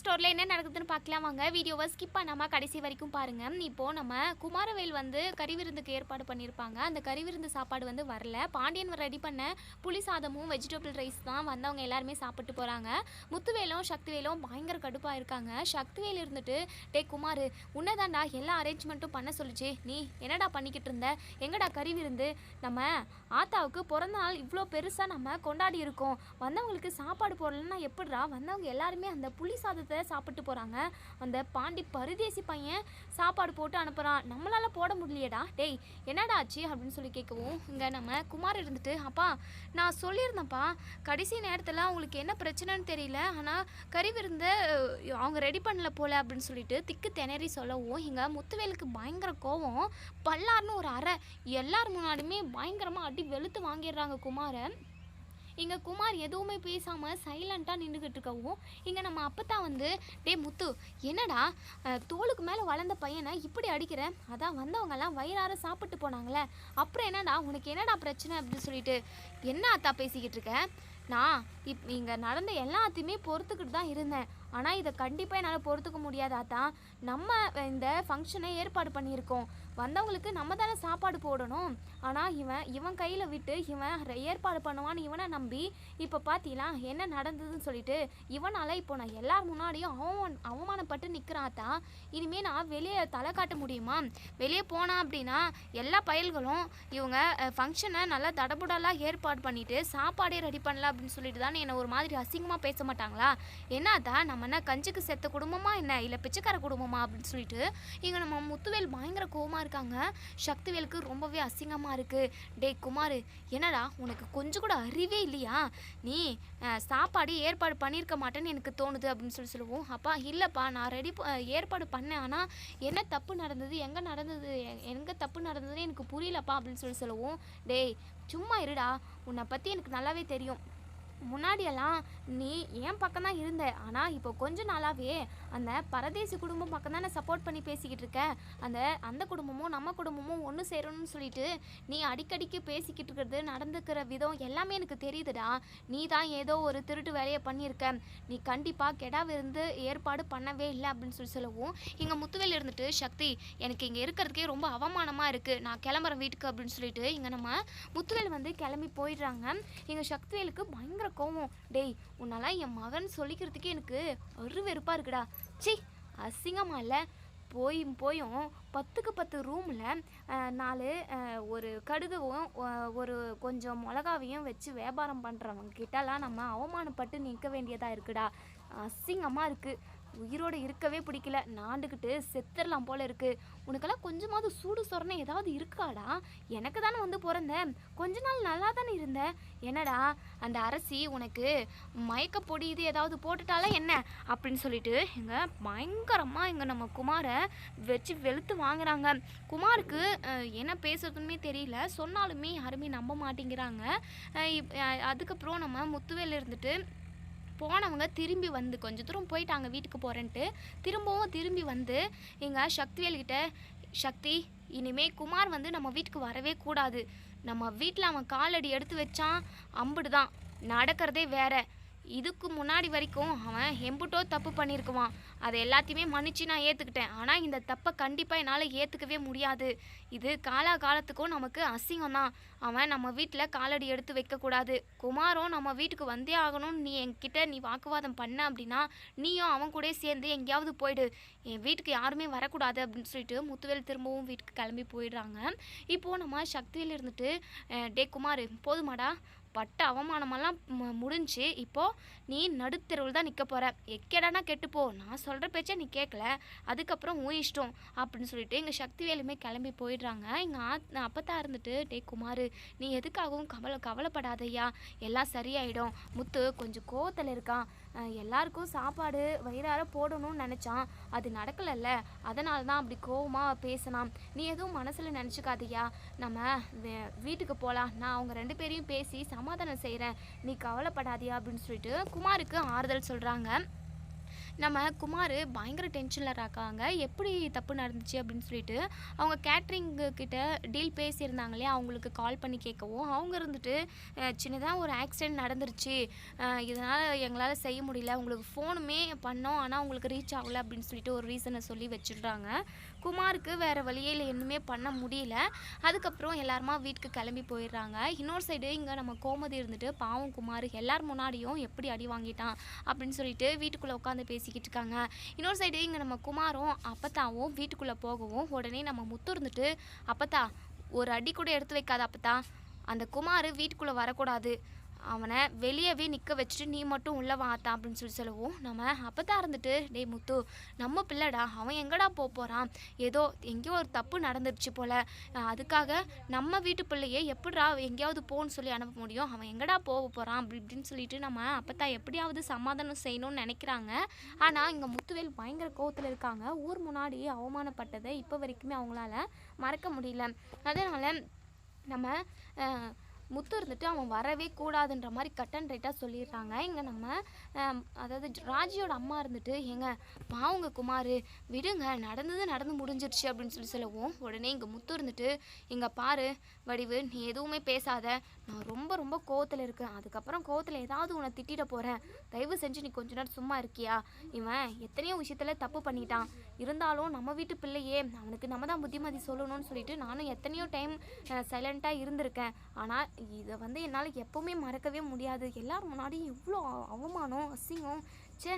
ஸ்டோரில் என்ன நடக்குதுன்னு பார்க்கலாம் வாங்க. வீடியோவை ஸ்கிப் பண்ணாமல் கடைசி வரைக்கும் பாருங்கள் இப்போது நம்ம குமாரவேல் வந்து கறி விருந்துக்கு ஏற்பாடு பண்ணியிருப்பாங்க அந்த கறி விருந்து சாப்பாடு வந்து வரல. பாண்டியன் ரெடி பண்ண புளி சாதமும் வெஜிடபிள் ரைஸ் தான் வந்தவங்க எல்லாருமே சாப்பிட்டு போகிறாங்க முத்துவேலும் சக்திவேலும் பயங்கர கடுப்பாக இருக்காங்க. சக்திவேல் இருந்துட்டு டே குமார் உன்னதாண்டா எல்லா அரேஞ்ச்மெண்ட்டும் பண்ண சொல்லிச்சு. நீ என்னடா பண்ணிக்கிட்டு இருந்த? எங்கடா கறி விருந்து? நம்ம ஆத்தாவுக்கு பிறந்த நாள் இவ்வளோ பெருசாக நம்ம கொண்டாடி இருக்கோம். வந்தவங்களுக்கு சாப்பாடு போடலன்னா எப்படிடா? வந்தவங்க எல்லாருமே அந்த புளி சாதத்தை சாப்பிட்டு போகிறாங்க அந்த பாண்டி பருதேசி பையன் சாப்பாடு போட்டு அனுப்புகிறான் நம்மளால் போட முடியலையேடா. டேய் என்னடா ஆச்சு அப்படின்னு சொல்லி கேட்கவும் இங்கே நம்ம குமார் இருந்துட்டு அப்பா நான் சொல்லியிருந்தேன்ப்பா கடைசி நேரத்தில் அவங்களுக்கு என்ன பிரச்சனைன்னு தெரியல. ஆனால் கறி விருந்த அவங்க ரெடி பண்ணல போல அப்படின்னு சொல்லிட்டு திக்கு திணறி சொல்லவும் இங்கே முத்துவேலுக்கு பயங்கர கோவம். பல்லார்னு ஒரு அறை. எல்லார் முன்னாடியுமே பயங்கரமாக அடி வெளுத்து வாங்கிடுறாங்க குமாரை. இங்கே குமார் எதுவுமே பேசாமல் சைலண்ட்டாக நின்றுக்கிட்டு இருக்கவும் இங்கே நம்ம அப்பத்தா வந்து டே முத்து என்னடா தோளுக்கு தோலுக்கு மேலே வளர்ந்த பையனை இப்படி அடிக்கிற? அதான் வந்தவங்கெல்லாம் வயிறார சாப்பிட்டு போனாங்களே. அப்புறம் என்னடா உனக்கு என்னடா பிரச்சனை? அப்படின்னு சொல்லிட்டு என்ன அத்தா பேசிக்கிட்டு இருக்க? நான் இப் இங்கே நடந்த எல்லாத்தையுமே பொறுத்துக்கிட்டு தான் இருந்தேன். ஆனால் இதை கண்டிப்பாக என்னால் பொறுத்துக்க முடியாது நம்ம இந்த ஃபங்க்ஷனை ஏற்பாடு பண்ணியிருக்கோம். வந்தவங்களுக்கு நம்ம தானே சாப்பாடு போடணும். ஆனால் இவன் இவன் கையில் விட்டு இவன் ஏற்பாடு பண்ணுவான்னு இவனை நம்பி இப்போ பார்த்தீங்களா என்ன நடந்ததுன்னு சொல்லிட்டு இவனால் இப்போ நான் எல்லார் முன்னாடியும் அவமான அவமானப்பட்டு நிற்கிறாத்தா இனிமேல் நான் வெளியே தலை காட்ட முடியுமா? வெளியே போனேன் அப்படின்னா எல்லா பயல்களும் இவங்க ஃபங்க்ஷனை நல்லா தடபுடலாக ஏற்பாடு பண்ணிவிட்டு சாப்பாடே ரெடி பண்ணல அப்படின்னு சொல்லிட்டு தானே என்னை ஒரு மாதிரி அசிங்கமாக பேச மாட்டாங்களா? என்னத்தா நம்ம என்ன கஞ்சிக்கு செத்த குடும்பமா என்ன? இல்லை பிச்சைக்கார குடும்பமா அப்படின்னு சொல்லிட்டு இங்கே நம்ம முத்துவேல் பயங்கர கோவமாக இருக்காங்க. சக்திவேலுக்கு ரொம்பவே அசிங்கமாக இருக்குது டேய் குமார் என்னடா உனக்கு கொஞ்சம் கூட அறிவே இல்லையா? நீ சாப்பாடு ஏற்பாடு பண்ணியிருக்க மாட்டேன்னு எனக்கு தோணுது அப்படின்னு சொல்லி சொல்லுவோம். அப்பா இல்லைப்பா நான் ரெடி ஏற்பாடு பண்ணேன். ஆனால் என்ன தப்பு நடந்தது? எங்கே நடந்தது? எங்கே தப்பு நடந்ததுன்னு எனக்கு புரியலப்பா அப்படின்னு சொல்லி சொல்லுவோம். டேய் சும்மா இருடா. உன்னை பற்றி எனக்கு நல்லாவே தெரியும். முன்னாடியெல்லாம் நீ என் பக்கம் தான் இருந்த. ஆனால் இப்போ கொஞ்ச நாளாகவே அந்த பரதேசி குடும்பம் பக்கம் தானே சப்போர்ட் பண்ணி பேசிக்கிட்டு இருக்க. அந்த அந்த குடும்பமும் நம்ம குடும்பமும் ஒன்று சேரணும்னு சொல்லிட்டு நீ அடிக்கடிக்கு பேசிக்கிட்டு இருக்கிறது நடந்துக்கிற விதம் எல்லாமே எனக்கு தெரியுதுடா. நீ தான் ஏதோ ஒரு திருட்டு வேலையை பண்ணியிருக்க. நீ கண்டிப்பாக கெடா விருந்து ஏற்பாடு பண்ணவே இல்லை அப்படின்னு சொல்லி சொல்லவும் இங்கே முத்துவேல் இருந்துட்டு சக்தி எனக்கு இங்கே இருக்கிறதுக்கே ரொம்ப அவமானமாக இருக்குது நான் கிளம்புறேன் வீட்டுக்கு அப்படின்னு சொல்லிட்டு இங்கே நம்ம முத்துவேல் வந்து கிளம்பி போயிடுறாங்க. எங்கள் சக்திவேலுக்கு பயங்கர கோவம். டேய் உன்னால என் மகன் சொல்லிக்கிறதுக்கே எனக்கு அருவெருப்பாக இருக்குடா. சி அசிங்கமாக இல்லை. போயும் போயும் பத்துக்கு பத்து ரூமில் நாலு ஒரு கடுகவும் ஒரு கொஞ்சம் மிளகாவையும் வச்சு வியாபாரம் பண்ணுறவங்க கிட்டலாம் நம்ம அவமானப்பட்டு நிற்க வேண்டியதாக இருக்குடா. அசிங்கமாக இருக்குது உயிரோடு இருக்கவே பிடிக்கல. நாண்டுக்கிட்டு செத்துடலாம் போல இருக்குது உனக்கெல்லாம் கொஞ்சமாவது சூடு சொரணை ஏதாவது இருக்காடா? எனக்கு தானே வந்து பிறந்த. கொஞ்ச நாள் நல்லா தானே இருந்த. என்னடா அந்த அரசி உனக்கு மயக்க பொடி இது ஏதாவது போட்டுட்டாலே என்ன? அப்படின்னு சொல்லிட்டு இங்கே பயங்கரமாக இங்கே நம்ம குமாரை வச்சு வெளுத்து வாங்குறாங்க. குமாருக்கு என்ன பேசுறதுமே தெரியல. சொன்னாலுமே யாருமே நம்ப மாட்டேங்கிறாங்க. அதுக்கப்புறம் நம்ம முத்துவேல் இருந்துட்டு போனவங்க திரும்பி வந்து கொஞ்ச தூரம் போயிட்டாங்க வீட்டுக்கு போகிறேன்ட்டு திரும்பவும் திரும்பி வந்து எங்கள் சக்திவேல்கிட்ட சக்தி இனிமே குமார் வந்து நம்ம வீட்டுக்கு வரவே கூடாது. நம்ம வீட்டில் அவன் காலடி எடுத்து வச்சான் அம்புடு தான் நடக்கிறதே வேற. இதுக்கு முன்னாடி வரைக்கும் அவன் எம்புட்டோ தப்பு பண்ணியிருக்குவான். அதை எல்லாத்தையுமே மன்னிச்சு நான் ஏற்றுக்கிட்டேன் ஆனால் இந்த தப்பை கண்டிப்பாக என்னால் ஏற்றுக்கவே முடியாது. இது காலா காலத்துக்கும் நமக்கு அசிங்கம் தான் அவன் நம்ம வீட்டில் காலடி எடுத்து வைக்கக்கூடாது. குமாரும் நம்ம வீட்டுக்கு வந்தே ஆகணும்னு நீ என்கிட்ட நீ வாக்குவாதம் பண்ண அப்படின்னா நீயும் அவன் கூட சேர்ந்து எங்கேயாவது போயிடு. என் வீட்டுக்கு யாருமே வரக்கூடாது அப்படின்னு சொல்லிட்டு முத்துவேல் திரும்பவும் வீட்டுக்கு கிளம்பி போயிடுறாங்க. இப்போது நம்ம சக்தியில் இருந்துட்டு டே குமார் போதுமாடா. பட்ட அவமானமெல்லாம் மு- முடிஞ்சு இப்போது நீ நடுத்தெருவில் தான் நிற்க போகிற எக்கேடானா கெட்டுப்போ. நான் சொல்கிற பேச்சை நீ கேட்கல அதுக்கப்புறம் உன் இஷ்டம் அப்படின்னு சொல்லிட்டு எங்கள் சக்தி வேலுமே கிளம்பி போயிடுறாங்க. எங்கள் ஆ அப்பத்தா இருந்துட்டு டே குமார் நீ எதுக்காகவும் கவலை கவலைப்படாதய்யா. எல்லாம் சரியாயிடும். முத்து கொஞ்சம் கோவத்தில் இருக்கான். எல்லாருக்கும் சாப்பாடு வயிறார போடணும்னு நினச்சான். அது நடக்கலைல்ல. அதனால தான் அப்படி கோவமாக பேசினான். நீ எதுவும் மனசில் நினச்சிக்காதியா. நம்ம வே- வீட்டுக்கு போகலாம் நான் அவங்க ரெண்டு பேரையும் பேசி சமாதானம் செய்கிறேன் நீ கவலைப்படாதியா அப்படின்னு சொல்லிட்டு குமாருக்கு ஆறுதல் சொல்கிறாங்க நம்ம குமார் பயங்கர டென்ஷனில் இருக்காங்க. எப்படி தப்பு நடந்துச்சு அப்படின்னு சொல்லிட்டு அவங்க கேட்ரிங்கு கிட்ட டீல் பேசியிருந்தாங்க இல்லையா அவங்களுக்கு கால் பண்ணி கேட்கவும் அவங்க இருந்துட்டு சின்னதாக ஒரு ஆக்சிடெண்ட் நடந்துருச்சு. இதனால் எங்களால் செய்ய முடியல. உங்களுக்கு ஃபோனுமே பண்ணோம் ஆனால் உங்களுக்கு ரீச் ஆகலை அப்படின்னு சொல்லிட்டு ஒரு ரீசனை சொல்லி வச்சிடுறாங்க. குமாருக்கு வேறு வழியே இல்லை பண்ண முடியல. அதுக்கப்புறம் எல்லாருமா வீட்டுக்கு கிளம்பி போயிடுறாங்க. இன்னொரு சைடு இங்கே நம்ம கோமதி இருந்துட்டு பாவம் குமார் எல்லார் முன்னாடியும் எப்படி அடி வாங்கிட்டான் அப்படின்னு சொல்லிட்டு வீட்டுக்குள்ளே உட்காந்து பேசிக்கிட்டு இருக்காங்க. இன்னொரு சைடு இங்கே நம்ம குமாரும் அப்பத்தாவும் வீட்டுக்குள்ளே போகவும் உடனே நம்ம முத்து இருந்துட்டு அப்பத்தா ஒரு அடி கூட எடுத்து வைக்காத அப்பத்தா. அந்த குமார் வீட்டுக்குள்ளே வரக்கூடாது. அவனை வெளியவே நிற்க வச்சுட்டு நீ மட்டும் உள்ளே வாத்தான் அப்படின்னு சொல்லி சொல்லவும். நம்ம அப்போ தான் இருந்துட்டு டேய் முத்து நம்ம பிள்ளைடா அவன் எங்கடா போக போகிறான் ஏதோ எங்கேயோ ஒரு தப்பு நடந்துருச்சு போல். அதுக்காக நம்ம வீட்டு பிள்ளையே எப்படிடா எங்கேயாவது போன்னு சொல்லி அனுப்ப முடியும்? அவன் எங்கடா போக போகிறான் அப்படி இப்படின்னு சொல்லிட்டு நம்ம அப்போ தான் எப்படியாவது சமாதானம் செய்யணும்னு நினைக்கிறாங்க. ஆனால் இங்கே முத்துவேல் பயங்கர கோவத்தில் இருக்காங்க. ஊர் முன்னாடி அவமானப்பட்டதை இப்போ வரைக்குமே அவங்களால மறக்க முடியல. அதனால் நம்ம முத்து இருந்துட்டு அவன் வரவே கூடாதுன்ற மாதிரி கட் அண்ட் ரைட்டாக சொல்லிடுறாங்க. இங்கே நம்ம அதாவது ராஜியோட அம்மா இருந்துட்டு ஏங்க பாவுங்க குமார் விடுங்க நடந்தது நடந்து முடிஞ்சிருச்சு அப்படின்னு சொல்லி சொல்லவும் உடனே இங்கே முத்து இருந்துட்டு இங்கே பாரு வடிவு நீ எதுவுமே பேசாத நான் ரொம்ப ரொம்ப கோவத்தில் இருக்கேன். அதுக்கப்புறம் கோவத்தில் ஏதாவது உன்னை திட்டிட போகிறேன் தயவு செஞ்சு நீ கொஞ்ச நேரம் சும்மா இருக்கியா? இவன் எத்தனையோ விஷயத்தில் தப்பு பண்ணிட்டான். இருந்தாலும் நம்ம வீட்டு பிள்ளையே அவனுக்கு நம்ம தான் புத்திமதி சொல்லணும்னு சொல்லிட்டு நானும் எத்தனையோ டைம் சைலண்ட்டாக இருந்திருக்கேன். ஆனால் இதை வந்து என்னால் எப்போவுமே மறக்கவே முடியாது. எல்லார் முன்னாடியும் இவ்வளோ அவமானம் அசிங்கம். ச்சே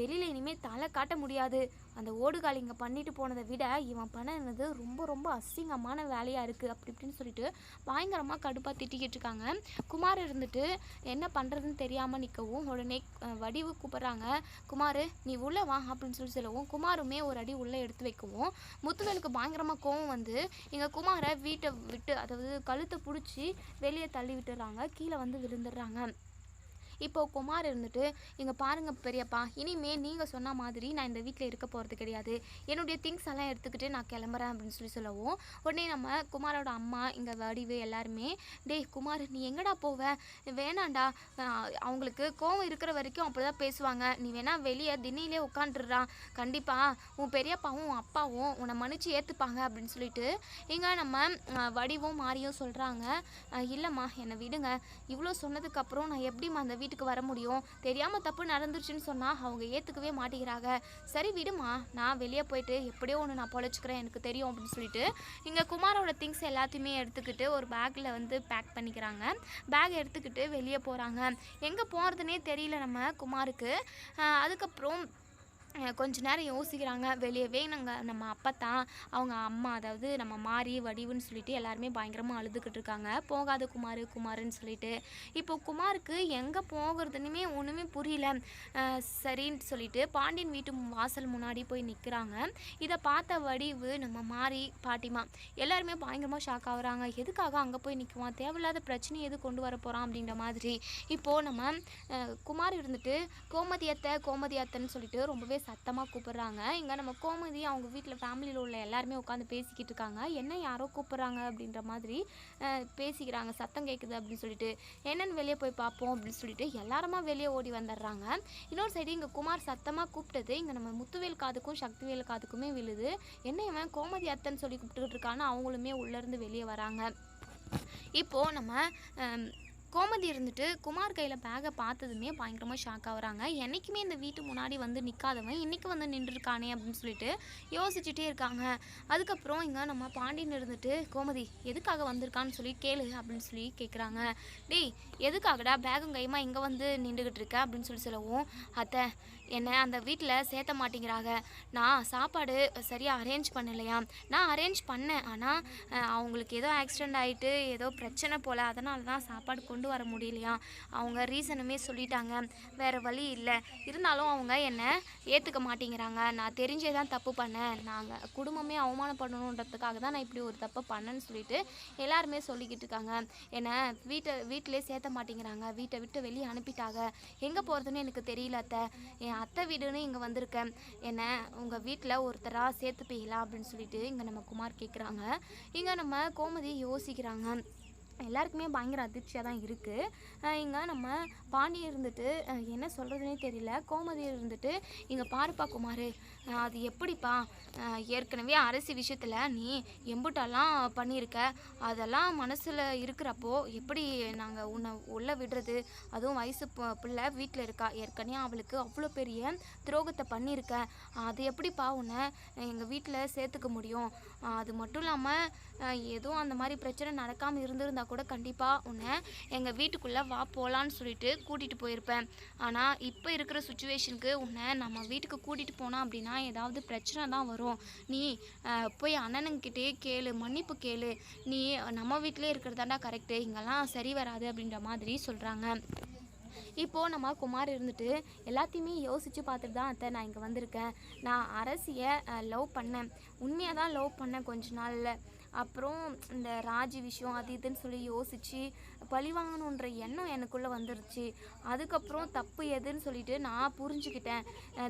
வெளியில் இனிமேல் தலை காட்ட முடியாது. அந்த ஓடுகாலிங்க பண்ணிட்டு போனதை விட இவன் பண்ணது ரொம்ப ரொம்ப அசிங்கமான வேலையாக இருக்குது அப்படி இப்படின்னு சொல்லிட்டு பயங்கரமாக கடுப்பாக திட்டிக்கிட்டு இருக்காங்க. குமார் இருந்துட்டு என்ன பண்ணுறதுன்னு தெரியாமல் நிற்கவும் உடனே வடிவு கூப்பிட்றாங்க. குமார் நீ உள்ளே வா அப்படின்னு சொல்லி சொல்லவும் குமாருமே ஒரு அடி உள்ளே எடுத்து வைக்கவும் முத்துவேலுக்கு பயங்கரமாக கோவம் வந்து எங்கள் குமாரை வீட்டை விட்டு அதாவது கழுத்தை பிடிச்சி வெளியே தள்ளி விட்டுறாங்க. கீழே வந்து விழுந்துடுறாங்க. இப்போது குமார் இருந்துட்டு இங்கே பாருங்கள் பெரியப்பா இனிமேல் நீங்கள் சொன்ன மாதிரி நான் இந்த வீட்டில் இருக்க போகிறது கிடையாது. என்னுடைய திங்ஸ் எல்லாம் எடுத்துக்கிட்டு நான் கிளம்புறேன் அப்படின்னு சொல்லி சொல்லவும் உடனே நம்ம குமாரோட அம்மா இங்கே வடிவு எல்லாருமே டேய் குமார் நீ எங்கடா போவ? வேணாண்டா அவங்களுக்கு கோவம் இருக்கிற வரைக்கும் அப்படி தான் பேசுவாங்க. நீ வேணா வெளியே திண்ணிலே உட்காந்துடுறா கண்டிப்பாக உன் பெரியப்பாவும் உன் அப்பாவும் உன்னை மன்னிச்சு ஏற்றுப்பாங்க அப்படின்னு சொல்லிட்டு இங்கே நம்ம வடிவும் மாறியும் சொல்கிறாங்க இல்லைம்மா என்னை விடுங்க. இவ்வளோ சொன்னதுக்கப்புறம் நான் எப்படிம்மா அந்த வீட்டுக்கு வர முடியும். தெரியாமல் தப்பு நடந்துருச்சுன்னு சொன்னால் அவங்க ஏற்றுக்கவே மாட்டேங்கிறாங்க. சரி விடுமா நான் வெளியே போயிட்டு எப்படியோ ஒன்று நான் பொழைச்சிக்கிறேன் எனக்கு தெரியும் அப்படின்னு சொல்லிட்டு இங்கே குமாரோட திங்ஸ் எல்லாத்தையுமே எடுத்துக்கிட்டு ஒரு பேக்கில் வந்து பேக் பண்ணிக்கிறாங்க. பேக் எடுத்துக்கிட்டு வெளியே போகிறாங்க எங்கே போகிறதுனே தெரியல நம்ம குமாருக்கு. அதுக்கப்புறம் கொஞ்ச நேரம் யோசிக்கிறாங்க. வெளியவே நாங்கள் நம்ம தான். அவங்க அம்மா அதாவது நம்ம மாறி வடிவுன்னு சொல்லிட்டு எல்லாருமே பயங்கரமாக அழுதுகிட்டு இருக்காங்க. போகாத குமார் குமாருன்னு சொல்லிட்டு. இப்போ குமாருக்கு எங்கே போகிறதுனுமே ஒன்றுமே புரியல. சரின்னு சொல்லிட்டு பாண்டியன் வீட்டு வாசல் முன்னாடி போய் நிற்கிறாங்க இதை பார்த்த வடிவு நம்ம மாறி பாட்டிமா எல்லாருமே பயங்கரமாக ஷாக் ஆகுறாங்க. எதுக்காக அங்கே போய் நிற்குவான் தேவையில்லாத பிரச்சனை எது கொண்டு வர போகிறான் அப்படின்ற மாதிரி. இப்போது நம்ம குமார் இருந்துட்டு கோமதியத்தை கோமதியத்தைன்னு சொல்லிட்டு ரொம்பவே சத்தமாக கூப்பிட்றாங்க. இங்கே நம்ம கோமதி அவங்க வீட்டில் ஃபேமிலியில் உள்ள எல்லாருமே உட்காந்து பேசிக்கிட்டு இருக்காங்க. என்ன யாரோ கூப்பிட்றாங்க அப்படின்ற மாதிரி பேசிக்கிறாங்க. சத்தம் கேட்குது அப்படின்னு சொல்லிட்டு என்னென்னு வெளியே போய் பார்ப்போம் அப்படின்னு சொல்லிட்டு எல்லாருமா வெளியே ஓடி வந்துடுறாங்க. இன்னொரு சைடு இங்கே குமார் சத்தமாக கூப்பிட்டது. இங்கே நம்ம முத்துவேல் காதுக்கும் சக்திவேல் காதுக்குமே விழுது. என்ன இவன் கோமதி அத்தைன்னு சொல்லி கூப்பிட்டுக்கிட்டு இருக்கான்னு அவங்களுமே உள்ளேருந்து வெளியே வராங்க. இப்போது நம்ம கோமதி இருந்துட்டு குமார் கையில் பேகை பார்த்ததுமே பயங்கரமாக ஷாக் ஆகுறாங்க. என்றைக்குமே இந்த வீட்டு முன்னாடி வந்து நிற்காதவன் இன்றைக்கி வந்து நின்றுருக்கானே அப்படின்னு சொல்லிட்டு யோசிச்சுட்டே இருக்காங்க. அதுக்கப்புறம் இங்கே நம்ம பாண்டியன் இருந்துட்டு கோமதி எதுக்காக வந்திருக்கான்னு சொல்லி கேளு அப்படின்னு சொல்லி கேட்குறாங்க டேய் எதுக்காகடா பேகும் கையுமா இங்கே வந்து நின்றுக்கிட்டு இருக்க? அப்படின்னு சொல்லி சொல்லவும் அத்தை என்னை அந்த வீட்டில் சேர்த்த மாட்டேங்கிறாங்க. நான் சாப்பாடு சரியாக அரேஞ்ச் பண்ணலையா? நான் அரேஞ்ச் பண்ணேன். ஆனால் அவங்களுக்கு ஏதோ ஆக்சிடெண்ட் ஆகிட்டு ஏதோ பிரச்சனை போல். அதனால தான் சாப்பாடு கொண்டு வர முடியலையா? அவங்க ரீசனுமே சொல்லிட்டாங்க. வேறு வழி இல்லை. இருந்தாலும் அவங்க என்னை ஏற்றுக்க மாட்டேங்கிறாங்க. நான் தெரிஞ்சே தான் தப்பு பண்ணேன். நாங்கள் குடும்பமே அவமானப்படணுன்றதுக்காக தான் நான் இப்படி ஒரு தப்பை பண்ணேன்னு சொல்லிட்டு எல்லாருமே சொல்லிக்கிட்டு இருக்காங்க. என்னை வீட்டை வீட்டிலே சேர்த்த மாட்டேங்கிறாங்க. வீட்டை விட்டு வெளியே அனுப்பிட்டாங்க. எங்கே போகிறதுன்னு எனக்கு தெரியல அத்தை. என் அத்தை வீடுன்னு இங்கே வந்திருக்கேன். என்னை உங்கள் வீட்டில் ஒருத்தராக சேர்த்துப்பீங்களா? அப்படின்னு சொல்லிட்டு இங்கே நம்ம குமார் கேட்குறாங்க இங்கே நம்ம கோமதி யோசிக்கிறாங்க. எல்லாருக்குமே பயங்கர அதிர்ச்சியாக தான் இருக்குது இங்கே நம்ம பாண்டி இருந்துட்டு என்ன சொல்கிறதுனே தெரியல. கோமதி இருந்துட்டு இங்கே பாருப்பா குமார் அது எப்படிப்பா? ஏற்கனவே அரசி விஷயத்தில் நீ எம்புட்டெல்லாம் பண்ணியிருக்க. அதெல்லாம் மனசில் இருக்கிறப்போ எப்படி நாங்கள் உன்னை உள்ளே விடுறது? அதுவும் வயசு பிள்ளை வீட்டில் இருக்கா? ஏற்கனவே அவளுக்கு அவ்வளோ பெரிய துரோகத்தை பண்ணியிருக்க. அது எப்படிப்பா உன்னை எங்கள் வீட்டில் சேர்த்துக்க முடியும்? அது மட்டும் இல்லாமல் எதுவும் அந்த மாதிரி பிரச்சனை நடக்காமல் இருந்திருந்தா கூட கண்டிப்பாக உன்னை எங்கள் வீட்டுக்குள்ளே வா போகலான்னு சொல்லிட்டு கூட்டிகிட்டு போயிருப்பேன். ஆனால் இப்போ இருக்கிற சுச்சுவேஷனுக்கு உன்னை நம்ம வீட்டுக்கு கூட்டிகிட்டு போனால் அப்படின்னா ஏதாவது பிரச்சனை தான் வரும். நீ போய் அண்ணனுங்கிட்டே கேளு மன்னிப்பு கேளு. நீ நம்ம வீட்டிலே இருக்கிறதாண்டா கரெக்டு இங்கெல்லாம் சரி வராது அப்படின்ற மாதிரி சொல்கிறாங்க இப்போது நம்ம குமார் இருந்துட்டு எல்லாத்தையுமே யோசித்து பார்த்துட்டு தான் அத்தை நான் இங்கே வந்திருக்கேன். நான் அரசியை லவ் பண்ணேன். உண்மையாக தான் லவ் பண்ணேன் கொஞ்ச நாளில். அப்புறம் இந்த ராஜி விஷயம் அது இதுன்னு சொல்லி யோசித்து பழி வாங்கணுன்ற எண்ணம் எனக்குள்ளே வந்துருச்சு. அதுக்கப்புறம் தப்பு எதுன்னு சொல்லிட்டு நான் புரிஞ்சுக்கிட்டேன்.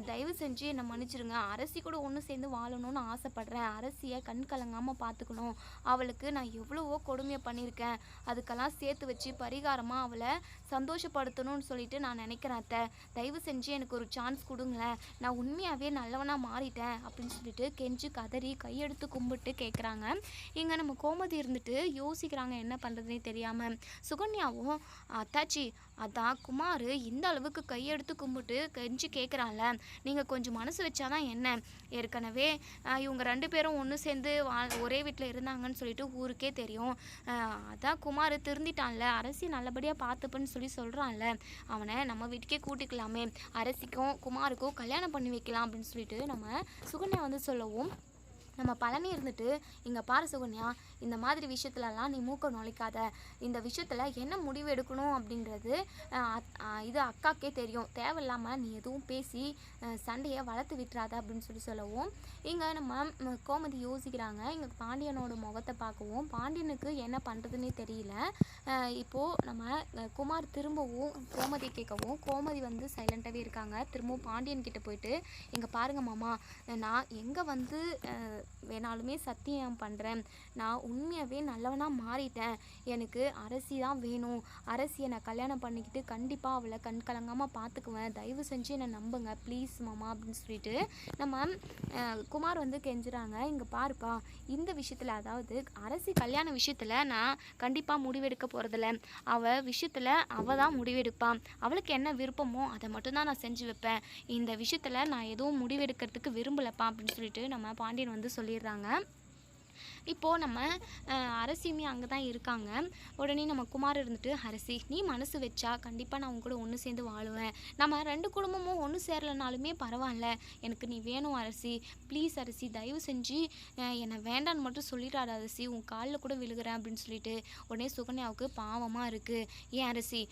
தயவு செஞ்சு என்னை மன்னிச்சிடுங்க அரசி கூட ஒன்று சேர்ந்து வாழணும்னு ஆசைப்பட்றேன். அரசியை கண் கலங்காமல் பார்த்துக்கணும் அவளுக்கு நான் எவ்வளவோ கொடுமையை பண்ணியிருக்கேன். அதுக்கெல்லாம் சேர்த்து வச்சு பரிகாரமாக அவளை சந்தோஷப்படுத்தணும்னு சொல்லிட்டு நான் நினைக்கிறேன் அத்தை. தயவு செஞ்சு எனக்கு ஒரு சான்ஸ் கொடுங்களேன். நான் உண்மையாகவே நல்லவனாக மாறிட்டேன் அப்படின்னு சொல்லிட்டு கெஞ்சு கதறி கையெடுத்து கும்பிட்டு கேட்குறாங்க இங்கே நம்ம கோமதி இருந்துட்டு யோசிக்கிறாங்க என்ன பண்ணுறதுனே தெரியாமல் சுகன்யாவும் அத்தாச்சி அதான் குமார் இந்த அளவுக்கு கையெடுத்து கும்பிட்டு கெஞ்சி கேட்குறான்ல நீங்கள் கொஞ்சம் மனசு வச்சாதான் என்ன? ஏற்கனவே இவங்க ரெண்டு பேரும் ஒன்று சேர்ந்து வா ஒரே வீட்டில் இருந்தாங்கன்னு சொல்லிட்டு ஊருக்கே தெரியும். அதான் குமார் திருந்திட்டான்ல. அரசி நல்லபடியாக பார்த்துப்பன்னு சொல்லி சொல்கிறான்ல அவனை நம்ம வீட்டுக்கே கூட்டிக்கலாமே. அரசிக்கும் குமாருக்கும் கல்யாணம் பண்ணி வைக்கலாம் அப்படின்னு சொல்லிட்டு நம்ம சுகன்யா வந்து சொல்லவும் நம்ம பழனி இருந்துட்டு இங்கே பாரு சுகன்யா இந்த மாதிரி விஷயத்துலலாம் நீ மூக்க நுழைக்காத. இந்த விஷயத்தில் என்ன முடிவு எடுக்கணும் அப்படின்றது இது அக்காக்கே தெரியும். தேவையில்லாமல் நீ எதுவும் பேசி சண்டையை வளர்த்து விட்டுறாத அப்படின்னு சொல்லி சொல்லவும். இங்கே நம்ம கோமதி யோசிக்கிறாங்க. இங்கே பாண்டியனோட முகத்தை பார்க்கவும். பாண்டியனுக்கு என்ன பண்ணுறதுன்னே தெரியல. இப்போது நம்ம குமார் திரும்பவும் கோமதி கேட்கவும் கோமதி வந்து சைலண்ட்டாகவே இருக்காங்க. திரும்பவும் பாண்டியன் கிட்ட போயிட்டு இங்கே பாருங்க மாமா நான் எங்கே வந்து வேணாலுமே சத்தியம் பண்ணுறேன் நான் உண்மையாகவே நல்லவனாக மாறிட்டேன். எனக்கு அரசி தான் வேணும். அரசியை நான் கல்யாணம் பண்ணிக்கிட்டு கண்டிப்பாக அவளை கண் கலங்காமல் பார்த்துக்குவேன் தயவு செஞ்சு என்னை நம்புங்க. ப்ளீஸ் மாமா அப்படின்னு சொல்லிட்டு நம்ம குமார் வந்து கெஞ்சுறாங்க. இங்கே பாருப்பா இந்த விஷயத்தில் அதாவது அரசி கல்யாண விஷயத்தில் நான் கண்டிப்பாக முடிவெடுக்க போகிறதில்ல அவள் விஷயத்தில் அவள் தான் முடிவெடுப்பான் அவளுக்கு என்ன விருப்பமோ அதை மட்டும்தான் நான் செஞ்சு வைப்பேன். இந்த விஷயத்தில் நான் எதுவும் முடிவெடுக்கிறதுக்கு விரும்பலப்பா அப்படின்னு சொல்லிட்டு நம்ம பாண்டியன் வந்து சொல்லிடுறாங்க. இப்போது நம்ம அரசியுமே அங்கே தான் இருக்காங்க. உடனே நம்ம குமார் இருந்துட்டு அரசி நீ மனசு வச்சா கண்டிப்பாக நான் உங்க கூட ஒன்று சேர்ந்து வாழுவேன். நம்ம ரெண்டு குடும்பமும் ஒன்று சேரலைனாலுமே பரவாயில்ல. எனக்கு நீ வேணும் அரசி. ப்ளீஸ் அரசி தயவு செஞ்சு என்னை வேண்டான்னு மட்டும் சொல்லிடாத அரசி. உன் காலில் கூட விழுகிறேன் அப்படின்னு சொல்லிட்டு உடனே சுகன்யாவுக்கு பாவமாக இருக்குது ஏன் அரசி?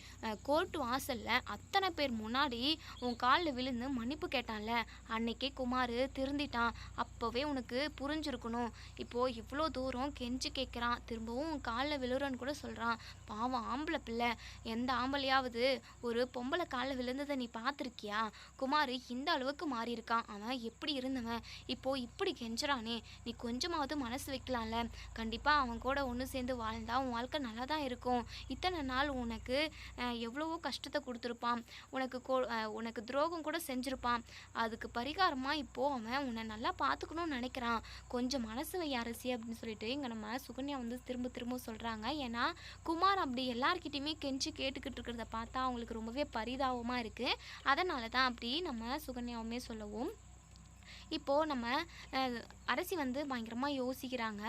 கோர்ட் வாசலில் அத்தனை பேர் முன்னாடி உன் காலில் விழுந்து மன்னிப்பு கேட்டான்ல. அன்னைக்கே குமார் திருந்திட்டான். அப்போவே உனக்கு புரிஞ்சிருக்கணும். இப்போது இவ்வளோ எவ்வளோ தூரம் கெஞ்சி கேட்குறான் திரும்பவும் காலில் விழுறன்னு கூட சொல்கிறான் பாவம் ஆம்பளை பிள்ளை. எந்த ஆம்பளையாவது ஒரு பொம்பளை காலில் விழுந்ததை நீ பார்த்துருக்கியா? குமார் இந்த அளவுக்கு மாறியிருக்கான். அவன் எப்படி இருந்தவன்? இப்போது இப்படி கெஞ்சுறானே. நீ கொஞ்சமாவது மனசு வைக்கலாம்ல. கண்டிப்பாக அவன் கூட ஒன்று சேர்ந்து வாழ்ந்தா உன் வாழ்க்கை நல்லா தான் இருக்கும். இத்தனை நாள் உனக்கு எவ்வளவோ கஷ்டத்தை கொடுத்துருப்பான். உனக்கு கோ உனக்கு துரோகம் கூட செஞ்சுருப்பான். அதுக்கு பரிகாரமாக இப்போது அவன் உன்னை நல்லா பார்த்துக்கணும்னு நினைக்கிறான். கொஞ்சம் மனசு வை அரசி அப்படின்னு சொல்லிட்டு இங்கே நம்ம சுகன்யா வந்து திரும்ப திரும்ப சொல்கிறாங்க ஏன்னா குமார் அப்படி எல்லாருக்கிட்டையுமே கெஞ்சி கேட்டுக்கிட்டு இருக்கிறத பார்த்தா அவங்களுக்கு ரொம்பவே பரிதாபமாக இருக்குது அதனால தான் அப்படி நம்ம சுகன்யாவுமே சொல்லவும் இப்போது நம்ம அரிசி அரசி வந்து பயங்கரமாக யோசிக்கிறாங்க.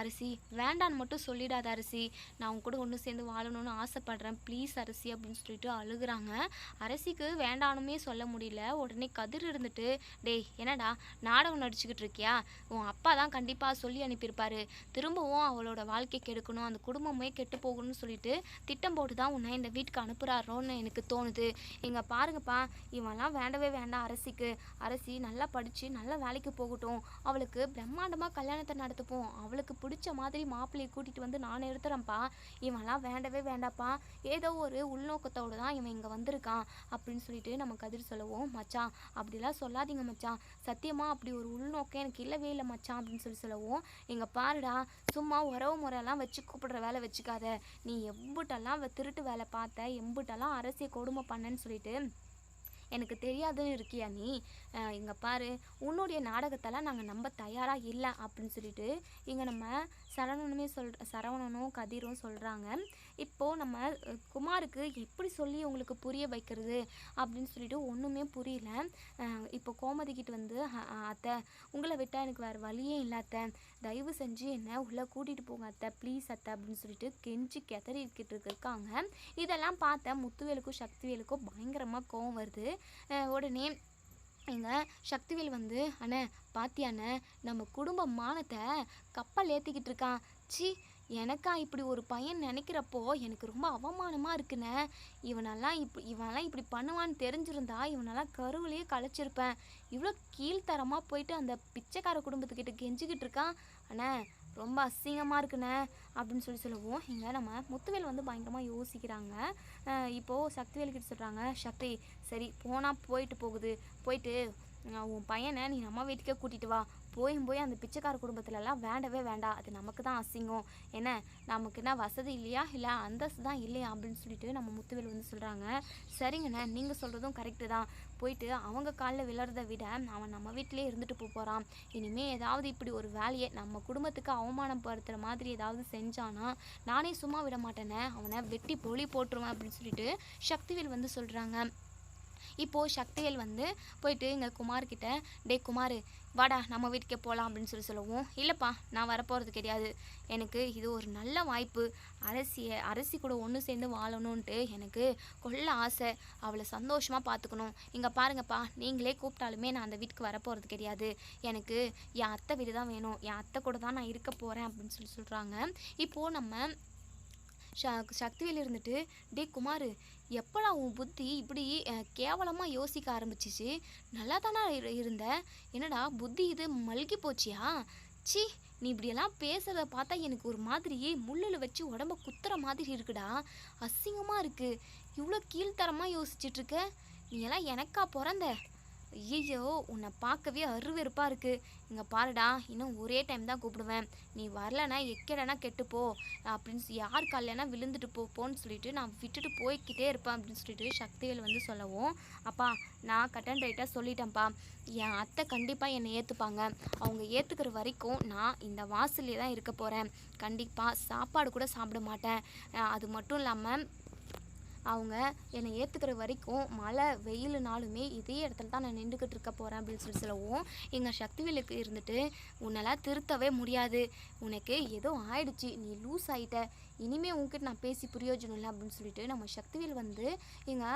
அரிசி வேண்டான்னு மட்டும் சொல்லிடாத அரிசி. நான் உங்க கூட ஒன்று சேர்ந்து வாழணும்னு ஆசைப்படுறேன். ப்ளீஸ் அரிசி அப்படின்னு சொல்லிட்டு அழுகுறாங்க. அரசிக்கு வேண்டானுமே சொல்ல முடியல. உடனே கதிர் இருந்துட்டு டேய் என்னடா நாடகம் நடிச்சுக்கிட்டு இருக்கியா? உன் அப்பா தான் கண்டிப்பாக சொல்லி அனுப்பியிருப்பாரு. திரும்பவும் அவளோட வாழ்க்கை கெடுக்கணும். அந்த குடும்பமே கெட்டு போகணும்னு சொல்லிட்டு திட்டம் போட்டு தான் உன்னை இந்த வீட்டுக்கு அனுப்புகிறாரோன்னு எனக்கு தோணுது. இங்கே பாருங்கப்பா. இவன்லாம் வேண்டவே வேண்டாம் அரசிக்கு. அரசி நல்லா படித்து நல்லா நல்ல வேலைக்கு போகட்டும். அவளுக்கு பிரம்மாண்டமாக கல்யாணத்தை நடத்துப்போம். அவளுக்கு பிடிச்ச மாதிரி மாப்பிள்ளையை கூட்டிகிட்டு வந்து நான் நிறுத்துறேன்ப்பா. இவன்லாம் வேண்டவே வேண்டாப்பா. ஏதோ ஒரு உள்நோக்கத்தோடு தான் இவன் இங்கே வந்திருக்கான் அப்படின்னு சொல்லிட்டு நம்ம கதிர் சொல்லவும். மச்சான் அப்படிலாம் சொல்லாதீங்க மச்சான். சத்தியமாக அப்படி ஒரு உள்நோக்கம் எனக்கு இல்லவே இல்லை மச்சான் அப்படின்னு சொல்லி சொல்லவும். எங்கள் பாருடா சும்மா உறவு முறையெல்லாம் வச்சு கூப்பிடுற வேலை வச்சுக்காத. நீ எம்புட்டெல்லாம் திருட்டு வேலை பார்த்த எம்புட்டெல்லாம் அரசியல் கொடுமை பண்ணேன்னு சொல்லிட்டு எனக்கு தெரியாதுன்னு இருக்கியா நீ? இங்கே பாரு உன்னுடைய நாடகத்தெல்லாம் நாங்கள் நம்ப தயாராக இல்லை அப்படின்னு சொல்லிட்டு இங்கே நம்ம சரவணனுமே சொல் சரவணனும் கதிரும் சொல்கிறாங்க இப்போது நம்ம குமாருக்கு எப்படி சொல்லி உங்களுக்கு புரிய வைக்கிறது அப்படின்னு சொல்லிட்டு ஒன்றுமே புரியல. இப்போ கோமதி கிட்ட வந்து அத்தை உங்களை விட்டால் எனக்கு வேறு வழியே இல்லை அத்தை. தயவு செஞ்சு என்ன உள்ளே கூட்டிகிட்டு போங்க அத்தை. ப்ளீஸ் அத்தை அப்படின்னு சொல்லிட்டு கெஞ்சி கெதறிக்கிட்டு இருக்காங்க. இதெல்லாம் பார்த்த முத்துவேலுக்கும் சக்திவேலுக்கும் பயங்கரமாக கோவம் வருது. உடனே எங்க சக்திவேல் வந்து அண்ணே பாத்தியாண்ணே நம்ம குடும்ப மானத்தை கப்பல் ஏற்றிக்கிட்டு இருக்கான். சி எனக்கா இப்படி ஒரு பையன் நினைக்கிறப்போ எனக்கு ரொம்ப அவமானமாக இருக்குண்ணே. இவனெல்லாம் இப்படி இவனெல்லாம் இப்படி பண்ணுவான்னு தெரிஞ்சிருந்தா இவனெல்லாம் கருவிலேயே கலைச்சிருப்பேன். இவ்வளோ கீழ்த்தரமாக போயிட்டு அந்த பிச்சைக்கார குடும்பத்துக்கிட்ட கெஞ்சிக்கிட்டு இருக்கான். அண்ணே ரொம்ப அசிங்கமாக இருக்குண்ணே அப்படின்னு சொல்லி சொல்லுவோம். இங்கே நம்ம முத்துவேல் வந்து பயங்கரமாக யோசிக்கிறாங்க. இப்போது சக்திவேல் கிட்ட சொல்கிறாங்க சக்தி சரி போனால் போயிட்டு போகுது. போயிட்டு உன் பையனை நீ நம்ம வீட்டுக்கே கூட்டிகிட்டு வா. போயும் போய் அந்த பிச்சைக்கார குடும்பத்துலலாம் வேண்டவே வேண்டாம். அது நமக்கு தான் அசிங்கம். என்ன நமக்கு என்ன வசதி இல்லையா? இல்லை அந்தஸ்து தான் இல்லையா? அப்படின்னு சொல்லிட்டு நம்ம முத்துவேல் வந்து சொல்கிறாங்க சரிங்கண்ணே நீங்கள் சொல்கிறதும் கரெக்டு தான். போயிட்டு அவங்க காலில் விழறதை விட அவன் நம்ம வீட்டிலே இருந்துட்டு போக போகிறான் இனிமேல் ஏதாவது இப்படி ஒரு வேலையை நம்ம குடும்பத்துக்கு அவமானப்படுத்துகிற மாதிரி ஏதாவது செஞ்சானா நானே சும்மா விட மாட்டேனே. அவனை வெட்டி பொலி போட்டுருவேன் அப்படின்னு சொல்லிட்டு சக்திவேல் வந்து சொல்கிறாங்க இப்போது சக்திவேல் வந்து போயிட்டு இங்கே குமார்கிட்ட டே குமார் வாடா நம்ம வீட்டுக்கே போகலாம் அப்படின்னு சொல்லி சொல்லுவோம். இல்லைப்பா நான் வரப்போகிறது கிடையாது. எனக்கு இது ஒரு நல்ல வாய்ப்பு. அரசியை அரசி கூட ஒன்று சேர்ந்து வாழணுன்ட்டு எனக்கு கொள்ள ஆசை. அவளை சந்தோஷமாக பார்த்துக்கணும் இங்கே பாருங்கப்பா நீங்களே கூப்பிட்டாலுமே நான் அந்த வீட்டுக்கு வரப்போகிறது கிடையாது. எனக்கு என் அத்தை வீடு தான் வேணும். என் அத்தை கூட தான் நான் இருக்க போகிறேன் அப்படின்னு சொல்லி சொல்கிறாங்க இப்போது நம்ம சக்திவேல் இருந்துட்டு டே குமார் எப்படா உன் புத்தி இப்படி கேவலமாக யோசிக்க ஆரம்பிச்சிச்சு? நல்லா தானே இருந்த? என்னடா புத்தி இது மல்கி போச்சியா? சி நீ இப்படியெல்லாம் பேசுகிறத பார்த்தா எனக்கு ஒரு மாதிரியே முள்ளில் வச்சு உடம்ப குத்துற மாதிரி இருக்குடா. அசிங்கமாக இருக்குது இவ்வளோ கீழ்த்தரமாக யோசிச்சுட்டு இருக்க? நீ எல்லாம் எனக்கா பிறந்த? ஐயையோ உன்னை பார்க்கவே அருவெருப்பாக இருக்குது இங்கே பாருடா இன்னும் ஒரே டைம் தான் கூப்பிடுவேன். நீ வரலனா எக்கடனா கெட்டுப்போ. அப்படின்னு யார் காலையனா விழுந்துட்டு போ போன்னு சொல்லிட்டு நான் விட்டுட்டு போய்க்கிட்டே இருப்பேன் அப்படின்னு சொல்லிட்டு சக்திவேல் வந்து சொல்லவும். அப்பா நான் கட் அண்ட் ரைட்டாக சொல்லிட்டேன்ப்பா. என் அத்தை கண்டிப்பாக என்னை ஏற்றுப்பாங்க அவங்க ஏற்றுக்கிற வரைக்கும் நான் இந்த வாசல்லே தான் இருக்க போகிறேன் கண்டிப்பாக சாப்பாடு கூட சாப்பிட மாட்டேன். அது மட்டும் இல்லாமல் அவங்க என்னை ஏற்றுக்கிற வரைக்கும் மழை வெயிலுனாலுமே இதே இடத்துல தான் நான் நின்றுக்கிட்டு இருக்க போகிறேன் அப்படின்னு சொல்லி சொல்லவும் எங்கள் சக்திவேலுக்கு இருந்துட்டு உன்னெல்லாம் திருத்தவே முடியாது. உனக்கு ஏதோ ஆயிடுச்சு. நீ லூஸ் ஆகிட்ட இனிமேல் உங்ககிட்ட நான் பேசி பிரயோஜனம் இல்லை அப்படின்னு சொல்லிட்டு நம்ம சக்திவேல் வந்து இங்கே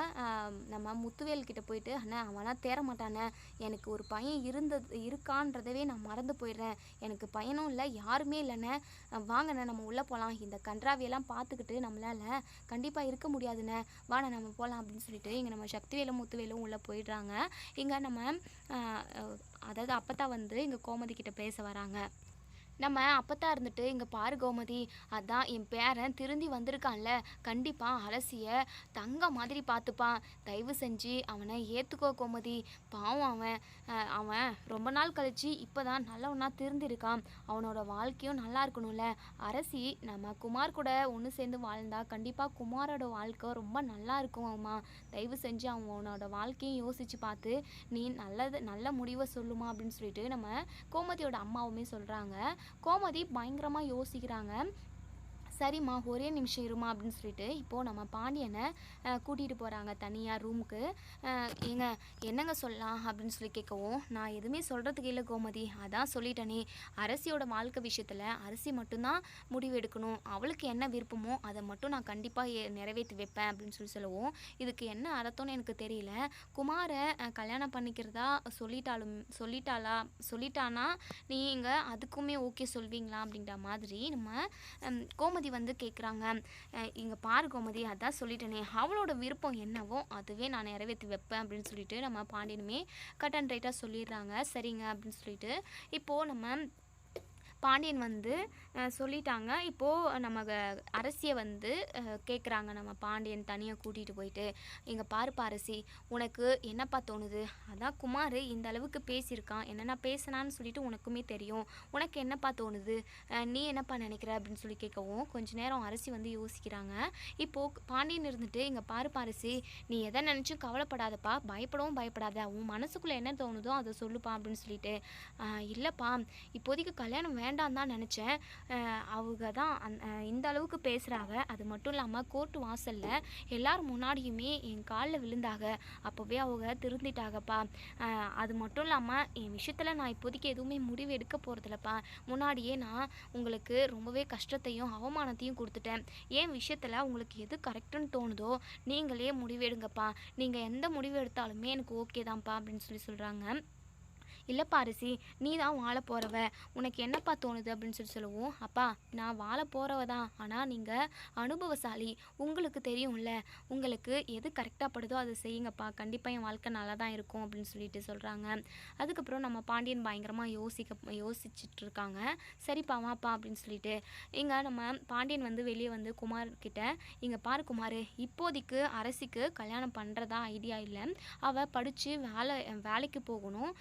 நம்ம முத்துவேல் கிட்ட போயிட்டு அண்ணா அவனா தேர மாட்டானே எனக்கு ஒரு பையன் இருந்தது இருக்கான்றதவே நான் மறந்து போயிடுறேன். எனக்கு பையனும் இல்லை யாருமே இல்லைண்ணே. வாங்கண்ணே நம்ம உள்ளே போகலாம் இந்த கன்றாவியெல்லாம் பார்த்துக்கிட்டு நம்மளால் கண்டிப்பாக இருக்க முடியாதுண்ணே. வாண்ண நம்ம போகலாம் அப்படின்னு சொல்லிட்டு இங்கே நம்ம சக்திவேலும் முத்துவேலும் உள்ளே போயிடுறாங்க. இங்கே நம்ம அதாவது அப்போ தான் வந்து இங்கே கோமதி கிட்ட பேச வராங்க. நம்ம அப்பத்தா இருந்துட்டு இங்கே பாரு கோமதி. அதான் என் பேரன் திருந்தி வந்திருக்கான்ல. கண்டிப்பாக அரசியை தங்க மாதிரி பார்த்துப்பான் தயவு செஞ்சு அவனை ஏற்றுக்கோ கோமதி. பாவம் அவன். அவன் ரொம்ப நாள் கழிச்சு இப்போ தான் நல்லவனாக திருந்திருக்கான். அவனோட வாழ்க்கையும் நல்லா இருக்கணும்ல. அரசி நம்ம குமார் கூட ஒன்று சேர்ந்து வாழ்ந்தா கண்டிப்பாக குமாரோட வாழ்க்கை ரொம்ப நல்லா இருக்கும் அம்மா. தயவு செஞ்சு அவனோட வாழ்க்கையும் யோசிச்சு பார்த்து நீ நல்லது நல்ல முடிவை சொல்லுமா அப்படின்னு சொல்லிட்டு நம்ம கோமதியோட அம்மாவுமே சொல்கிறாங்க கோமதி பயங்கரமாக யோசிக்கிறாங்க. சரிம்மா ஒரே நிமிஷம் இருமா அப்படின்னு சொல்லிட்டு இப்போது நம்ம பாண்டியனை கூட்டிகிட்டு போகிறாங்க தனியாக ரூமுக்கு ஏங்க என்னங்க சொல்லலாம் அப்படின்னு சொல்லி கேட்கவும் நான் எதுவுமே சொல்கிறதுக்கு இல்லை கோமதி. அதான் சொல்லிட்டேனே. அரசியோட வாழ்க்கை விஷயத்தில் அரசி மட்டும்தான் முடிவு எடுக்கணும். அவளுக்கு என்ன விருப்பமோ அதை மட்டும் நான் கண்டிப்பாக நிறைவேற்றி வைப்பேன் அப்படின்னு சொல்லி சொல்லவும் இதுக்கு என்ன அர்த்தம்னு எனக்கு தெரியல. குமாரை கல்யாணம் பண்ணிக்கிறதா சொல்லிட்டாலும் சொல்லிட்டாளா சொல்லிட்டானா நீங்கள் அதுக்குமே ஓகே சொல்வீங்களா அப்படின்ற மாதிரி நம்ம கோமதி வந்து கேட்குறாங்க இங்கே பாரு கோமதி அதான் சொல்லிட்டேனே. அவளோட விருப்பம் என்னவோ அதுவே நான் நிறைவேற்றி வைப்பேன் அப்படின்னு சொல்லிட்டு நம்ம பாண்டியனுமே கட் அண்ட் ரைட்டாக சொல்லிடுறாங்க. சரிங்க அப்படின்னு சொல்லிட்டு இப்போது நம்ம பாண்டியன் வந்து சொல்லிட்டாங்க. இப்போது நம்ம அரசியை வந்து கேட்குறாங்க நம்ம பாண்டியன் தனியாக கூட்டிகிட்டு போயிட்டு இங்கே பாருப்பா அரசி உனக்கு என்னப்பா தோணுது? அதான் குமார் இந்த அளவுக்கு பேசியிருக்கான். என்னென்ன பேசினான்னு சொல்லிட்டு உனக்குமே தெரியும். உனக்கு என்னப்பா தோணுது? நீ என்னப்பா நினைக்கிற? அப்படின்னு சொல்லி கேட்கவும் கொஞ்ச நேரம் அரசி வந்து யோசிக்கிறாங்க. இப்போது பாண்டியன் இருந்துட்டு இங்கே பாருப்பா அரசி நீ எதை நினச்சும் கவலைப்படாதப்பா. பயப்படவும் பயப்படாத. உன் மனசுக்குள்ளே என்ன தோணுதோ அதை சொல்லுப்பா. அப்படின்னு சொல்லிட்டு இல்லைப்பா. இப்போதைக்கு கல்யாணம் வேண்டாம் தான் நினச்சேன். அவங்க தான் அந் இந்த அளவுக்கு பேசுகிறாங்க அது மட்டும் இல்லாமல் கோர்ட் வாசலில் எல்லார் முன்னாடியுமே என் காலில் விழுந்தாக அப்போவே அவங்க திருந்திட்டாகப்பா அது மட்டும் இல்லாமல் என் விஷயத்தில் நான் இப்போதைக்கு எதுவுமே முடிவு எடுக்க போகிறதில்லப்பா முன்னாடியே நான் உங்களுக்கு ரொம்பவே கஷ்டத்தையும் அவமானத்தையும் கொடுத்துட்டேன். என் விஷயத்தில் உங்களுக்கு எது கரெக்டுன்னு தோணுதோ நீங்களே முடிவெடுங்கப்பா நீங்கள் எந்த முடிவு எடுத்தாலுமே எனக்கு ஓகே தான்ப்பா அப்படின்னு சொல்லி சொல்கிறாங்க இல்லைப்பா அரிசி நீ தான் வாழ போகிறவ உனக்கு என்னப்பா தோணுது? அப்படின்னு சொல்லி சொல்லுவோம். அப்பா நான் வாழ போகிறவ தான். ஆனால் நீங்கள் அனுபவசாலி. உங்களுக்கு தெரியும்ல. உங்களுக்கு எது கரெக்டாக படுதோ அதை செய்யுங்கப்பா. கண்டிப்பாக என் வாழ்க்கை நல்லா தான் இருக்கும் அப்படின்னு சொல்லிட்டு சொல்கிறாங்க அதுக்கப்புறம் நம்ம பாண்டியன் பயங்கரமாக யோசிக்க யோசிச்சுட்டு இருக்காங்க சரிப்பா வாப்பா அப்படின்னு சொல்லிட்டு. இங்கே நம்ம பாண்டியன் வந்து வெளியே வந்து குமார் கிட்ட இங்கே பாரு குமார் இப்போதைக்கு அரசிக்கு கல்யாணம் பண்ணுறதா ஐடியா இல்லை. அவள் படித்து வேலை வேலைக்கு போகணும்.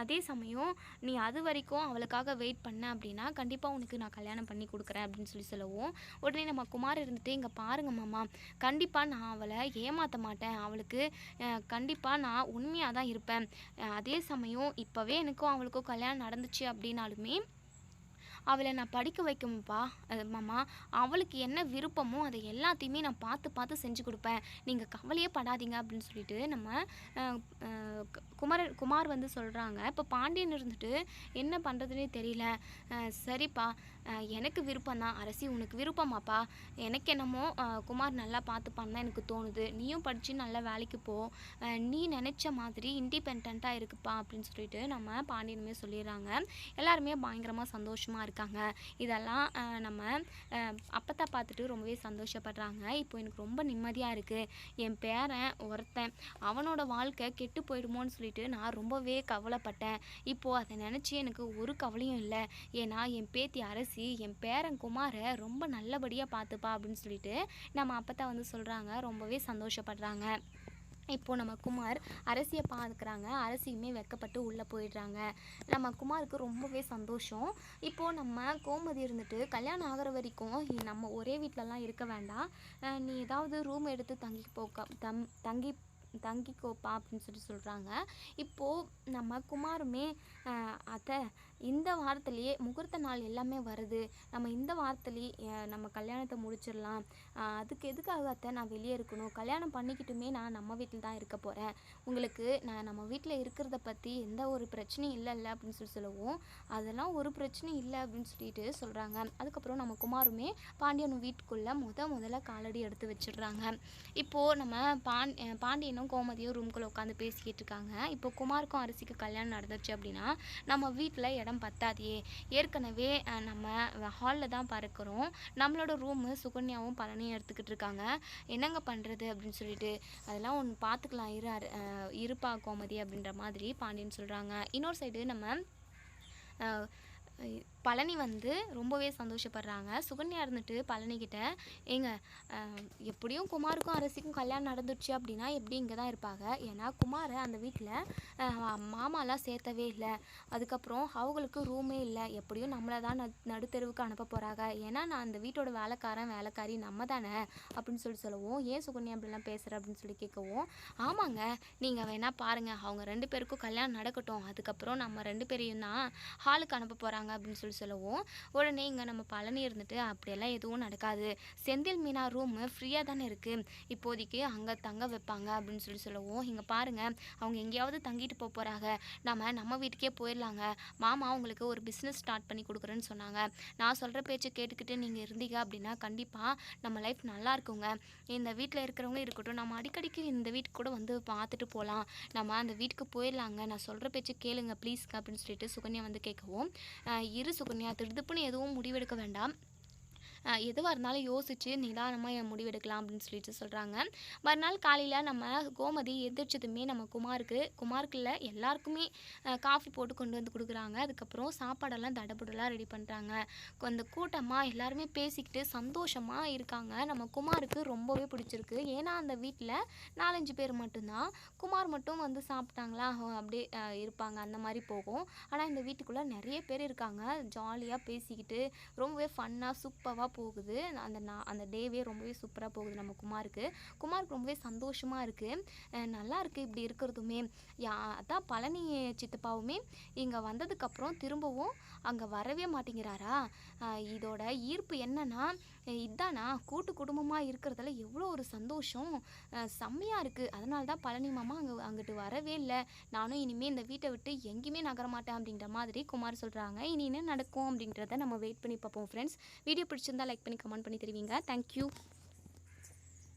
அதே சமயம் நீ அது வரைக்கும் அவளுக்காக வெயிட் பண்ண அப்படின்னா கண்டிப்பாக உனக்கு நான் கல்யாணம் பண்ணி கொடுக்குறேன் அப்படின்னு சொல்லி சொல்லவும் உடனே நம்ம குமார் இருந்துட்டு இங்கே பாருங்க மாமா கண்டிப்பாக நான் அவளை ஏமாற்ற மாட்டேன். அவளுக்கு கண்டிப்பாக நான் உண்மையாக தான் இருப்பேன். அதே சமயம் இப்போவே எனக்கும் அவளுக்கும் கல்யாணம் நடந்துச்சு அப்படின்னாலுமே அவளை நான் படிக்க வைக்கும்ப்பா மாமா அவளுக்கு என்ன விருப்பமோ அதை எல்லாத்தையுமே நான் பார்த்து பார்த்து செஞ்சு கொடுப்பேன். நீங்கள் கவலையே படாதீங்க அப்படின்னு சொல்லிட்டு நம்ம குமார் வந்து சொல்கிறாங்க இப்போ பாண்டியன் இருந்துட்டு என்ன பண்ணுறதுனே தெரியல. சரிப்பா. எனக்கு விருப்பம் தான். அரசி உனக்கு விருப்பமாப்பா. எனக்கு என்னமோ குமார் நல்லா பார்த்துப்பான்னு தான் எனக்கு தோணுது. நீயும் படித்து நல்ல வேலைக்கு போ. நீ நினச்ச மாதிரி இண்டிபெண்ட்டாக இருக்குப்பா அப்படின்னு சொல்லிட்டு நம்ம பாண்டியனுமே சொல்லிடுறாங்க. எல்லாருமே பயங்கரமாக சந்தோஷமாக இருக்காங்க. இதெல்லாம் நம்ம அஹ், அப்பத்தா பார்த்துட்டு ரொம்பவே சந்தோஷப்படுறாங்க. இப்போ எனக்கு ரொம்ப நிம்மதியாக இருக்குது என் பேரன் ஒருத்தன். அவனோட வாழ்க்கை கெட்டு போயிடுமோன்னு சொல்லிட்டு நான் ரொம்பவே கவலைப்பட்டேன். இப்போது அதை நினச்சி எனக்கு ஒரு கவலையும் இல்லை. ஏன்னா என் பேத்தி அரசி என் பேரன் குமாரை ரொம்ப நல்லபடியாக பார்த்துப்பா அப்படின்னு சொல்லிட்டு நம்ம அப்பத்தா வந்து சொல்கிறாங்க ரொம்பவே சந்தோஷப்படுறாங்க. இப்போ நம்ம குமார் அரசியை பார்க்குறாங்க அரசியுமே வெக்கப்பட்டு உள்ளே போயிடுறாங்க. நம்ம குமாருக்கு ரொம்பவே சந்தோஷம். இப்போது நம்ம கோமதி இருந்துட்டு கல்யாணம் ஆகிற வரைக்கும் நம்ம ஒரே வீட்டிலலாம் இருக்க வேண்டாம். நீ ஏதாவது ரூம் எடுத்து தங்கி போக்க தம் தங்கி தங்கிக்கோப்பா அப்படின்னு சொல்லி சொல்கிறாங்க இப்போது நம்ம குமாருமே அத்தை இந்த வாரத்துலேயே முகூர்த்த நாள் எல்லாமே வருது. நம்ம இந்த வாரத்துலேயே நம்ம கல்யாணத்தை முடிச்சிடலாம். அதுக்கு எதுக்காக அத்தை நான் வெளியே இருக்கணும்? கல்யாணம் பண்ணிக்கிட்டுமே நான் நம்ம வீட்டில் தான் இருக்க போகிறேன் உங்களுக்கு நான் நம்ம வீட்டில் இருக்கிறத பற்றி எந்த ஒரு பிரச்சனையும் இல்லைல்ல அப்படின்னு சொல்லி சொல்லுவோம் அதெல்லாம் ஒரு பிரச்சனையும் இல்லை அப்படின்னு சொல்லிட்டு சொல்கிறாங்க அதுக்கப்புறம் நம்ம குமாருமே பாண்டியன் வீட்டுக்குள்ளே முத முதல்ல காலடி எடுத்து வச்சிடுறாங்க. இப்போது நம்ம பாண் பாண்டியனும் கோமதியும் ரூம்குள்ளே உட்காந்து பேசிக்கிட்டு இருக்காங்க. இப்போ குமாருக்கும் அரிசிக்கு கல்யாணம் நடந்துச்சு அப்படின்னா நம்ம வீட்டில் இடம் பத்தாதே. ஏற்கனவே நம்ம ஹாலில் தான் பறக்கிறோம். நம்மளோட ரூமு சுகன்யாவும் பழனியும் எடுத்துக்கிட்டு இருக்காங்க. என்னங்க பண்ணுறது அப்படின்னு சொல்லிட்டு அதெல்லாம் ஒன்று பார்த்துக்கலாம் இரு இருப்பா கோமதி அப்படின்ற மாதிரி பாண்டியன் சொல்கிறாங்க இன்னொரு சைடு நம்ம பழனி வந்து ரொம்பவே சந்தோஷப்படுறாங்க. சுகன்யா இருந்துட்டு பழனிக்கிட்ட ஏங்க எப்படியும் குமாருக்கும் அரசிக்கும் கல்யாணம் நடந்துடுச்சு அப்படின்னா எப்படி இங்கே தான் இருப்பாங்க? ஏன்னா குமாரை அந்த வீட்டில் மாமாலாம் சேர்த்தவே இல்லை. அதுக்கப்புறம் அவங்களுக்கு ரூமே இல்லை. எப்படியும் நம்மளை தான் நடு நடுத்தெருவுக்கு அனுப்ப போகிறாங்க ஏன்னா நான் அந்த வீட்டோட வேலைக்காரன் வேலைக்காரி நம்ம தானே அப்படின்னு சொல்லி சொல்லுவோம் ஏன் சுகன்யா அப்படிலாம் பேசுகிற அப்படின்னு சொல்லி கேட்கவும் ஆமாங்க நீங்கள் வேணால் பாருங்கள் அவங்க ரெண்டு பேருக்கும் கல்யாணம் நடக்கட்டும். அதுக்கப்புறம் நம்ம ரெண்டு பேரையும் தான் ஹாலுக்கு அனுப்ப போகிறாங்க அப்படின்னு சொல்லி சொல்லுவோம். உடனே இங்கே நம்ம பழனி இருந்துட்டு அப்படியெல்லாம் எதுவும் நடக்காது. செந்தில் மீனா ரூமு ஃப்ரீயாக தானே இருக்குது இப்போதைக்கு அங்கே தங்க வைப்பாங்க அப்படின்னு சொல்லி சொல்லுவோம். இங்கே பாருங்கள் அவங்க எங்கேயாவது தங்கிட்டு போக போகிறாங்க நம்ம நம்ம வீட்டுக்கே போயிடலாங்க. மாமா அவங்களுக்கு ஒரு பிஸ்னஸ் ஸ்டார்ட் பண்ணி கொடுக்குறேன்னு சொன்னாங்க. நான் சொல்கிற பேச்சை கேட்டுக்கிட்டு நீங்கள் இருந்தீங்க அப்படின்னா கண்டிப்பாக நம்ம லைஃப் நல்லா இருக்குங்க. இந்த வீட்டில் இருக்கிறவங்க இருக்கட்டும் நம்ம அடிக்கடிக்கு இந்த வீட்டுக்கு கூட வந்து பார்த்துட்டு போகலாம். நம்ம அந்த வீட்டுக்கு போயிடலாங்க. நான் சொல்கிற பேச்சு கேளுங்க ப்ளீஸ்ங்க அப்படின்னு சொல்லிட்டு சுகன்யா வந்து கேட்கவும் இரு சுகன்யா திருதுப்புன்னு எதுவும் முடிவெடுக்க வேண்டாம். எதுவாக இருந்தாலும் யோசித்து நிதானமாக என் முடிவெடுக்கலாம் அப்படின்னு சொல்லிட்டு சொல்கிறாங்க மறுநாள் காலையில் நம்ம கோமதி எந்திரிச்சதுமே நம்ம குமாருக்கு குமாருக்கு எல்லாருக்குமே காஃபி போட்டு கொண்டு வந்து கொடுக்குறாங்க. அதுக்கப்புறம் சாப்பாடெல்லாம் தடபுடலாக ரெடி பண்ணுறாங்க அந்த கூட்டமாக எல்லாருமே பேசிக்கிட்டு சந்தோஷமாக இருக்காங்க. நம்ம குமாருக்கு ரொம்பவே பிடிச்சிருக்கு. ஏன்னா அந்த வீட்டில் நாலஞ்சு பேர் மட்டும்தான். குமார் மட்டும் வந்து சாப்பிட்டாங்களா? அப்படியே இருப்பாங்க. அந்த மாதிரி போகும். ஆனால் இந்த வீட்டுக்குள்ளே நிறைய பேர் இருக்காங்க. ஜாலியாக பேசிக்கிட்டு ரொம்பவே ஃபன்னாக சூப்பராக போகுது. அந்த நான் அந்த டேவே ரொம்பவே சூப்பராக போகுது நம்ம குமாருக்கு. குமாருக்கு ரொம்பவே சந்தோஷமாக இருக்குது நல்லா இருக்குது இப்படி இருக்கிறதுமே. யா அதான் பழனி சித்தப்பாவுமே இங்கே வந்ததுக்கப்புறம் திரும்பவும் அங்கே வரவே மாட்டேங்கிறாரா? இதோட ஈர்ப்பு என்னன்னா இதானா கூட்டு குடும்பமாக இருக்கிறதுல எவ்வளோ ஒரு சந்தோஷம். செம்மையாக இருக்குது அதனால தான் பழனி மாமா அங்கே அங்கிட்டு வரவே இல்லை. நானும் இனிமேல் இந்த வீட்டை விட்டு எங்கேயுமே நகர மாட்டேன் அப்படின்ற மாதிரி குமார் சொல்கிறாங்க இனி என்ன நடக்கும் அப்படின்றத நம்ம வெயிட் பண்ணி பார்ப்போம் ஃப்ரெண்ட்ஸ் வீடியோ பிடிச்சிருந்தா லைக் பண்ணி கமெண்ட் பண்ணி தருவீங்க. Thank you